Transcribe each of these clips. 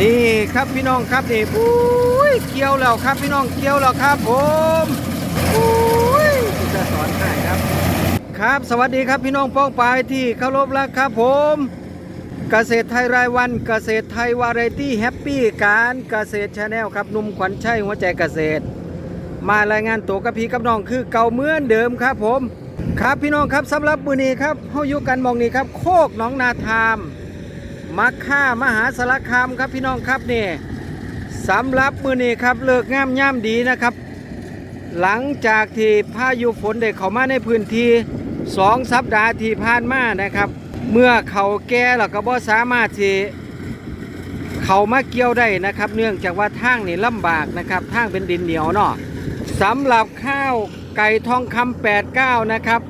นี่ครับพี่น้องครับนี่อุ้ยเกี่ยวแล้วครับพี่น้องเกี่ยวแล้วครับผมอุ้ยจะสอนให้ครับ ครับสวัสดีครับพี่น้องป้องปายที่เคารพรักครับผม เกษตรไทยรายวันเกษตรไทยวาไรตี้แฮปปี้การเกษตรชาแนลครับนุ่มขวัญชัยหัวใจเกษตร มารายงานตัวกับพี่กับน้องคือเก่าเหมือนเดิมครับผม ครับพี่น้องครับสำหรับมือนี้ครับเฮาอยู่กันมองนี้ครับ โคกหนองนาทาม มักค่ามหาสารคามครับพี่น้องครับนี่สำหรับมือนี้ครับเลิกงามย่ำดีนะครับ หลังจากที่พายุฝนได้เข้ามาในพื้นที่สองสัปดาห์ที่ผ่านมานะครับ เมื่อเขาแก่แล้วก็บ่สามารถที่เขามาเกี่ยวได้นะครับ เนื่องจากว่าทางนี่ลำบากนะครับทางเป็นดินเหนียวเนาะสำหรับข้าวไก่ทองคำ89นะครับ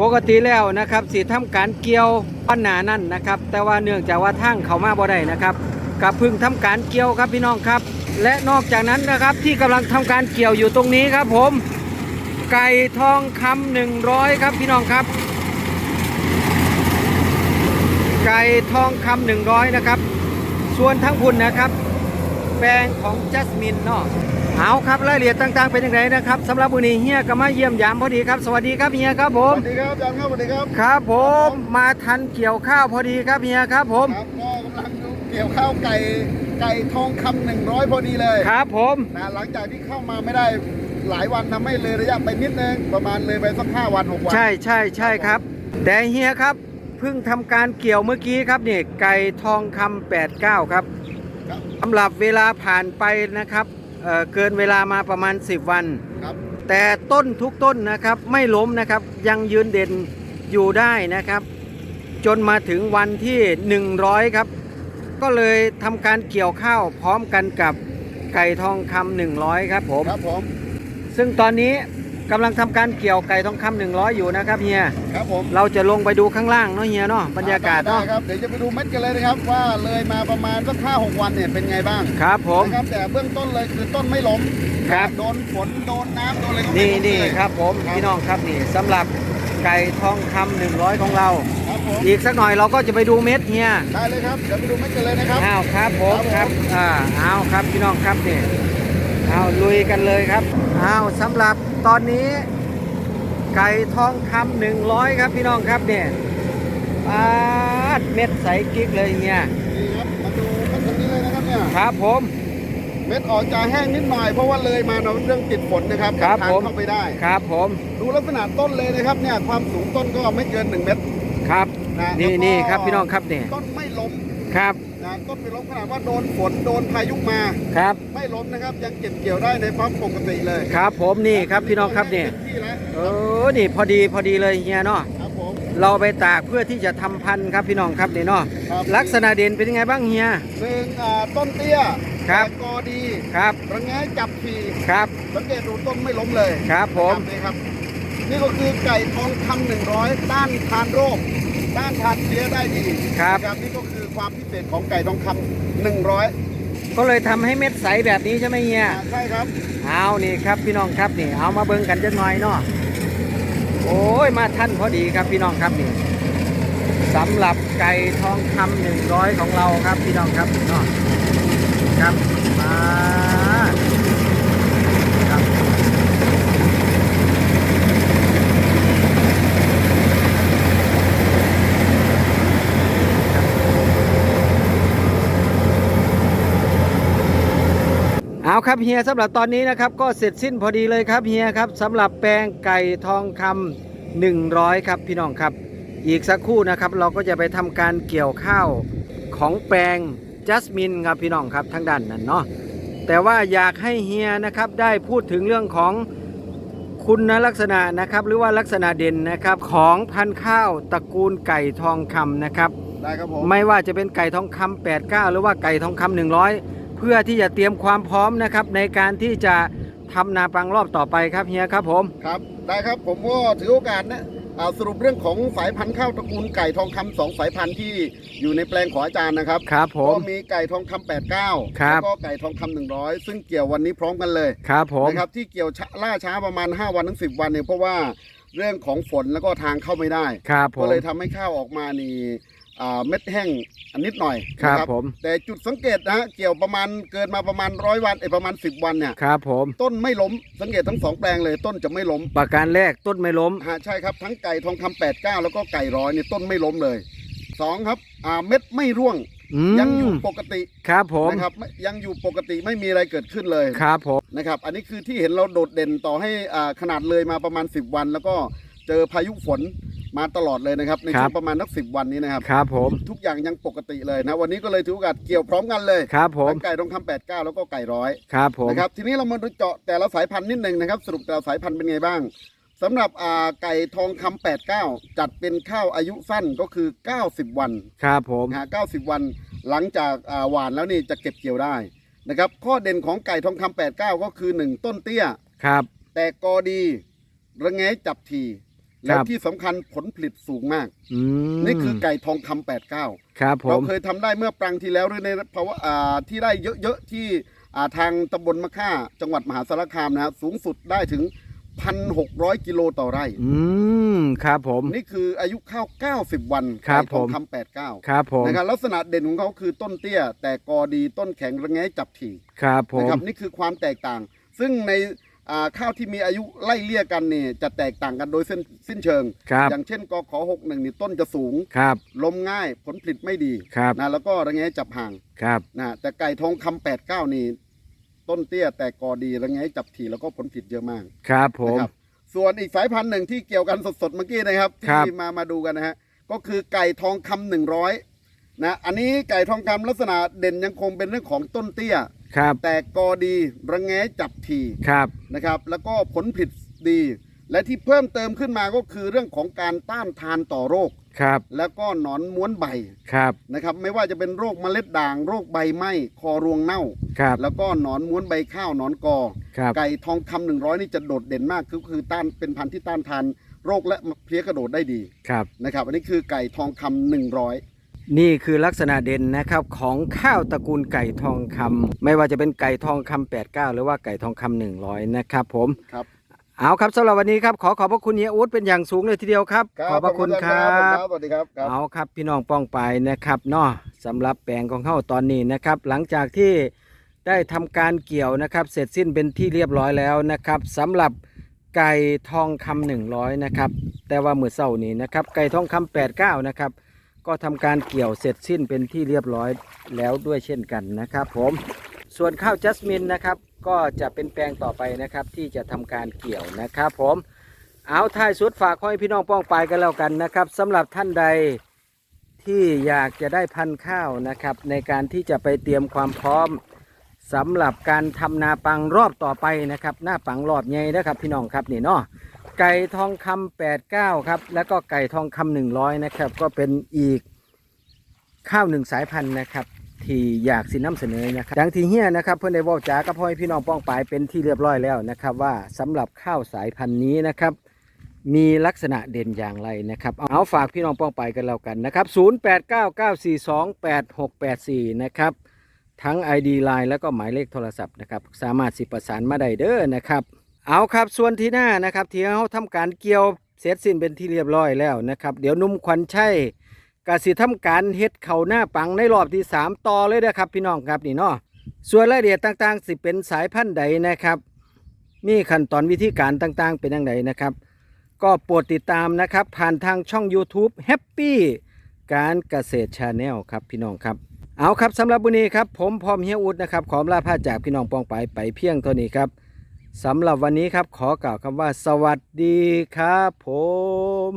ปกติแล้วนะครับสิทำการเกี่ยวปัญหานั่นนะครับ แต่ว่าเนื่องจากว่าทางเขามาบ่ได้นะครับกับพึ่งทำการเกี่ยวครับพี่น้องครับ และนอกจากนั้นนะครับที่กำลังทำการเกี่ยวอยู่ตรงนี้ครับ ผมไก่ทองคำหนึ่งร้อยครับพี่น้องครับ ไก่ทองคำหนึ่งร้อยนะครับ ส่วนทั้งคุณนะครับ แปลงของจัสมินเนาะ เอาครับรายละเอียดต่างๆ เป็นอย่างไรนะครับสำหรับวันนี้เฮียก็มาเยี่ยมยามพอดีครับ สวัสดีครับเฮียครับผสม วัสดีครับอาจารย์ครับสวัสดีครับครับผมมาทันเกี่ยวข้าวพอดีครับเฮียครับผม ครับก็กำลังดูเกี่ยวข้าวไก่ไก่ทองคำหนึ่งร้อยพอดีเลยครับผม นะหลังจากที่เข้ามาไม่ได้หลายวันทำให้เลยระยะไปนิดนึงประมาณเลยไปสักห้าวันหกวันใช่ใช่ใช่ครับ แต่เฮียครับเพิ่งทำการเกี่ยวเมื่อกี้ครับนี่ไก่ทองคำ89 ครับครับสำหรับเวลาผ่านไปนะครับ เอ่อเกินเวลามาประมาณ 10 วัน ครับแต่ต้นทุกต้นนะครับไม่ล้มนะครับยังยืนเด่นอยู่ได้นะครับ จนมาถึงวันที่ 100 ครับ ก็เลยทำการเกี่ยวข้าวพร้อมกันกับไก่ทองคำ100 ครับผม ครับผม ซึ่งตอนนี้ กำลังทำการเกี่ยวไก่ทองคำ100อยู่นะครับเฮีย ครับผมเราจะลงไปดูข้างล่างเนาะเฮียเนาะบรรยากาศได้เนาะครับเดี๋ยวจะไปดูเม็ดกันเลยนะครับ ว่าเลยมาประมาณสักห้าหกวันเนี่ยเป็นไงบ้างครับผม นะครับแต่เบื้องต้นเลยคือต้นไม่ล้มครับ โดนฝนโดนน้ำโดนอะไรก็ไม่นี่ล้มนี่เลยครับผมครับพี่น้องครับนี่สำหรับไก่ทองคำ100ของเรา ครับผมอีกสักหน่อยเราก็จะไปดูเม็ดเฮีย ได้เลยครับเดี๋ยวไปดูเม็ดกันเลยนะครับ อ้าวครับผมคครัรับบ อ่าเอาครับพี่น้องครับนี่เอาลุยกันเลยครับเอาสำหรับตอนนี้ ไก่ทองคำหนึ่งร้อยครับพี่น้องครับเนี่ยปาดเม็ดใสกิ๊กเลยเนี่ยนี่ครับมาดูเม็ดตรงนี้เลยนะครับเนี่ยครับผม เม็ดออกจะแห้งนิดหน่อยเพราะว่าเลยมาเรื่องติดฝนนะครับครับทางผม เข้าไปได้ ครับผมดูลักษณะต้นเลยนะครับเนี่ยความสูงต้นก็ไม่เกิน 1 เมตรครับ นะนี่แล้วก็นี่ครับพี่น้องครับเนี่ยต้นไม่ล้มครับนะ ต้นไม่ล้มขนาดว่าโดนฝนโดนพายุมาครับ ไม่ล้มนะครับยังเก็บเกี่ยวได้ในความปกติเลยครับ ผมนี่ครับพี่น้องครับเนี่ยต็มที่แล้วเออนี่พอดีพอดีเลยเฮียเนาะครับผมเราไปตากเพื่อที่จะทำพันธุ์ครับพี่น้องครับนี่เนาะครับลักษณะเด่นเป็นยังไงบ้างเฮีย หนึ่งอ่าต้นเตี้ยครับ แตกกอดีครับระแงะจับทีครับสังเกตดูต้นไม่ล้มเลยครับผม นี่ครับ นี่ก็คือไก่ทองคำหนึ่งร้อยต้านทานโรค ต้านทานเชื้อได้ดีครับนะครับ นี่ก็คือความพิเศษของไก่ทองคำหนึ่งร้อยก็เลยทำให้เม็ดใสแบบนี้ใช่ไหมเฮีย ใช่ครับเอานี่ครับพี่น้องครับนี่ เอามาเบิ่งกันจักหน่อยเนาะโอ้ยมาท่านพอดีครับพี่น้องครับนี่สำหรับไก่ทองคำหนึ่งร้อยของเราครับพี่น้องครับเนาะครับมา เอาครับเฮียสำหรับตอนนี้นะครับก็เสร็จสิ้นพอดีเลยครับเฮียครับสำหรับแปลงไก่ทองคำ100 ครับพี่น้องครับ อีกสักครู่นะครับเราก็จะไปทำการเกี่ยวข้าวของแปลงจัสมินครับพี่น้องครับทางด้านนั้นเนาะแต่ว่าอยากให้เฮียนะครับได้พูดถึงเรื่องของคุณลักษณะนะครับหรือว่าลักษณะเด่นนะครับของพันธุ์ข้าวตระกูลไก่ทองคำนะครับ ได้ครับผม ไม่ว่าจะเป็นไก่ทองคำ89 หรือว่าไก่ทองคำ100เพื่อที่จะเตรียมความพร้อมนะครับ ในการที่จะทำนาปังรอบต่อไปครับเฮียครับผมครับได้ครับผมก็ถือโอกาสนะอ่าสรุปเรื่องของสายพันธุ์ข้าวตระกูลไก่ทองคำสองสายพันธุ์ที่อยู่ในแปลงของอาจารย์นะครับครับผมก็มีไก่ทองคำ89ครับแล้วก็ไก่ทองคำ100 ซึ่งเกี่ยววันนี้พร้อมกันเลยครับผมนะครับที่เกี่ยวช้าล่าช้าประมาณ 5 วันถึง10 วันเนี่ยเพราะว่าเรื่องของฝนแล้วก็ทางเข้าไม่ได้ครับผก็มเลยทำให้ข้าวออกมานี่ อ่าเม็ดแห้งอันนิดหน่อยครับนะผม แต่จุดสังเกตนะฮะเกี่ยวประมาณเกินมาประมาณร้อยวันไอ้ยประมาณ 10 วันเนี่ยครับผมต้นไม่ล้มสังเกตทั้งสองแปลงเลยต้นจะไม่ล้มประการแรกต้นไม่ล้ม ฮะใช่ครับทั้งไก่ทองคำแปดเก้าแล้วก็ไก่ร้อยเนี่ยต้นไม่ล้มเลยสองครับอ่าเม็ดไม่ร่วงอืมยังอยู่ปกติครับผมนะครับไม่ยังอยู่ปกติไม่มีอะไรเกิดขึ้นเลย ครับผม นะครับ อันนี้คือที่เห็นเราโดดเด่นต่อให้อ่าขนาดเลยมาประมาณ 10 วัน แล้วก็เจอพายุฝน มาตลอดเลยนะครับในช่วงประมาณนักสิวันนี้นะครับครับผมทุกอย่างยังปกติเลยนะ วันนี้ก็เลยถือโอกาสเกี่ยวพร้อมกันเลยครับผมทั้งไก่ทองคำแปดเก้าแล้วก็ไก่ร้อยครับผมนะครับทีนี้เรามาดูเจาะแต่ละสายพันธุ์นิดนึงนะครับ สรุปแต่ละสายพันธุ์เป็นไงบ้างสำหรับอ่าไก่ทองคำแปดเก้าจัดเป็นข้าวอายุสั้นก็คือ 90 วันครับผมนะฮะ90วันหลังจากอ่าหวานแล้วนี่จะเก็บเกี่ยวได้นะครับข้อเด่นของไก่ทองคำ89ก็คือ 1 ต้นเตี้ยครับ แต่กอดีระแงะจับทีครั แล้วบที่สำคัญผลผลิตสูงมาก อืมนี่คือไก่ทองคำ89ครับผเราม เคยทำได้เมื่อปรังที่แล้วหรือในภาวะอ่าที่ได้เยอะๆที่อ่าทางตำบลมะค่า จังหวัดมหาสารคามนะฮะสูงสุดได้ถึง 1,600 กิโลต่อไร่ อืม ครับผม นี่คืออายุข้าว 90 วันครับไก่ทองผม คำ89ครับผม นะครับลักษณะเด่นของเขาคือต้นเตี้ย แต่กอดีต้นแข็งระแงะจับถี่ ครับผมนะครับนี่คือความแตกต่าง ซึ่งในอ่า ข้าวที่มีอายุไล่เลี่ยกันเนี่ยจะแตกต่างกันโดยเส้นสิ้นเชิงครับอย่างเช่นกขอหกหนึ่งนี่ต้นจะสูงครับลมง่ายผลผลิตไม่ดีครับนะแล้วก็ระแงะจับห่างครับนะแต่ไก่ทองคำแปดเก้านี่ต้นเตี้ยแต่กอดีระแงะจับถี่แล้วก็ผลผลิตเยอะมากครับผมนะครับส่วนอีกสายพันธุ์หนึ่งที่เกี่ยวกันสดๆเมื่อกี้นะครับครับที่มามาดูกันนะฮะก็คือไก่ทองคำหนึ่งร้อยนะอันนี้ไก่ทองคำลักษณะเด่นยังคงเป็นเรื่องของต้นเตี้ย ครับแต่กอดีระแงะจับทีครับนะครับ แล้วก็ผลผลิตดี และที่เพิ่มเติมขึ้นมาก็คือเรื่องของการต้านทานต่อโรค ครับแล้วก็หนอนม้วนใบครับนะครับ ไม่ว่าจะเป็นโรคเมล็ดด่าง โรคใบไหม้คอรวงเน่า ครับ แล้วก็หนอนม้วนใบข้าวหนอนกอ ครับ ไก่ทองคำหนึ่งร้อยนี่จะโดดเด่นมากคือคือต้านเป็นพันธุ์ที่ต้านทานโรคและเพลี้ยกระโดดได้ดีครับนะครับ อันนี้คือไก่ทองคำหนึ่งร้อย นี่คือลักษณะเด่นนะครับของข้าวตระกูลไก่ทองคำไม่ว่าจะเป็นไก่ทองคำ89 หรือว่าไก่ทองคำ100 นะครับผมครับเอาครับสำหรับวันนี้ครับขอขอบพระคุณเฮียอู๊ดเป็นอย่างสูงเลยทีเดียวครับ ขอบพระคุณครัขอณบสวัสดีครับครับเอาครับพี่น้องป้องไปนะครับเนาะสำหรับแปลงของเขาตอนนี้นะครับ หลังจากที่ได้ทำการเกี่ยวนะครับ เสร็จสิ้นเป็นที่เรียบร้อยแล้วนะครับสำหรับไก่ทองคำหนึ่งร้อยนะครับ แต่ว่ามือเศร้านี้นะครับ ไก่ทองคำแปดเก้านะครับ ก็ทำการเกี่ยวเสร็จสิ้นเป็นที่เรียบร้อยแล้วด้วยเช่นกันนะครับ ผมส่วนข้าวจัสมินนะครับ ก็จะเป็นแปลงต่อไปนะครับ ที่จะทำการเกี่ยวนะครับ ผมเอาท้ายสุดฝากให้พี่น้องป้องปายกันแล้วกันนะครับสำหรับท่านใดที่อยากจะได้พันธุ์ข้าวนะครับ ในการที่จะไปเตรียมความพร้อมสำหรับการทำนาปังรอบต่อไปนะครับ หน้าปังรอบใหญ่นะครับพี่น้องครับนี่เนาะ ไก่ทองคำ89ครับ แล้วก็ไก่ทองคำ100นะครับ ก็เป็นอีกข้าวหนึ่งสายพันธุ์นะครับ ที่อยากสินำเสนอนะครับอย่างที่เฮียนะครับ เพื่อนได้บอกจ๋ากับพ่อให้พี่น้องป้องปายเป็นที่เรียบร้อยแล้วนะครับ ว่าสำหรับข้าวสายพันธุ์นี้นะครับ มีลักษณะเด่นอย่างไรนะครับเอาฝากพี่น้องป้องไปกันแล้วกันนะครับ 0899428684 นะครับทั้ง ID Line แล้วก็หมายเลขโทรศัพท์นะครับ สามารถสิประสานมาได้เด้อนะครับ เอาครับส่วนที่หน้านะครับที่เขาทำการเกี่ยวเสร็จสิ้นเป็นที่เรียบร้อยแล้วนะครับ เดี๋ยวนุ่มควันชัยกสิทำการเฮ็ดเข่าหน้าปังในรอบที่ 3ต่อเลยนะครับ พี่น้องครับนี่เนาะส่วนรายละเอียดต่างๆ สิเป็นสายพันธุ์ใดนะครับ มีขั้นตอนวิธีการต่างๆ เป็นอย่างไรนะครับ ก็โปรดติดตามนะครับ ผ่านทางช่อง YouTube Happy การเกษตรชาแนลครับพี่น้องครับ เอาครับสำหรับวันนี้ครับ ผมพร้อมเฮียอุดนะครับ ขอลาพาจากพี่น้องปองไปไปเพียงเท่านี้ครับ สำหรับวันนี้ครับขอกล่าวคำว่าสวัสดีครับผม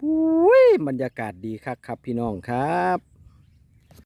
ปุ้ยบรรยากาศดีครับครับพี่น้องครับ